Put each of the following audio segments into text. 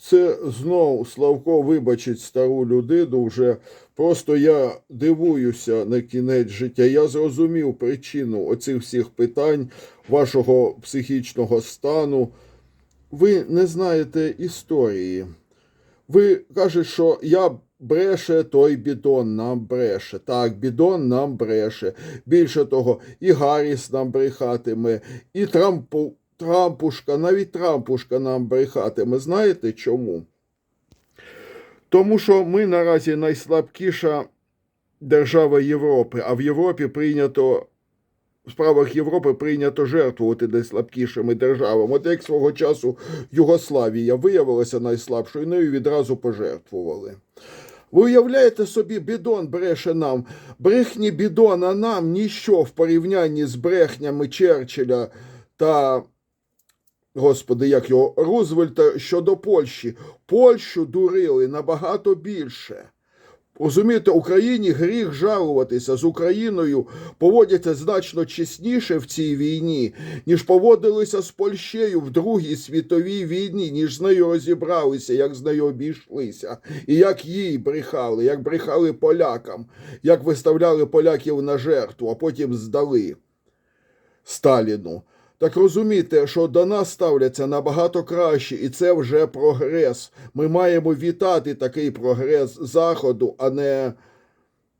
Це знов Славко вибачить стару людину. Вже просто я дивуюся на кінець життя. Я зрозумів причину оцих всіх питань вашого психічного стану. Ви не знаєте історії. Ви кажете, що я бреше, той бідон нам бреше. Так, бідон нам бреше. Більше того, і Гарріс нам брехатиме, і Трампу, Трампушка, навіть Трампушка нам брехатиме. Знаєте чому? Тому що ми наразі найслабкіша держава Європи, а в Європі прийнято. В справах Європи прийнято жертвувати найслабкішими державами. От як свого часу Югославія виявилася найслабшою, нею відразу пожертвували. Ви уявляєте собі, бідон бреше нам. Брехні бідона нам ніщо в порівнянні з брехнями Черчилля та, господи, як його, Рузвельта щодо Польщі. Польщу дурили набагато більше. Розумієте, Україні гріх жалуватися з Україною поводяться значно чесніше в цій війні, ніж поводилися з Польщею в Другій світовій війні, ніж з нею розібралися, як з нею обійшлися, і як їй брехали, як брехали полякам, як виставляли поляків на жертву, а потім здали Сталіну. Так розумієте, що до нас ставляться набагато краще, і це вже прогрес. Ми маємо вітати такий прогрес Заходу, а не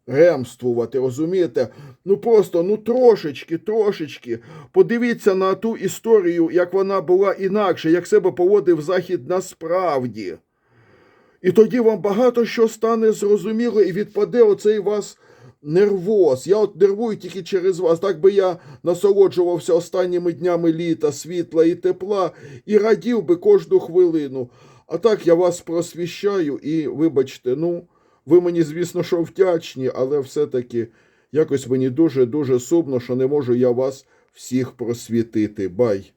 ремствувати. Розумієте? Ну просто ну трошечки, трошечки. Подивіться на ту історію, як вона була інакше, як себе поводив Захід насправді. І тоді вам багато що стане зрозуміло, і відпаде оцей вас нервоз. Я от нервую тільки через вас. Так би я насолоджувався останніми днями літа, світла і тепла, і радів би кожну хвилину. А так я вас просвіщаю і, вибачте, ну, ви мені, звісно, що вдячні, але все-таки якось мені дуже-дуже сумно, що не можу я вас всіх просвітити. Бай.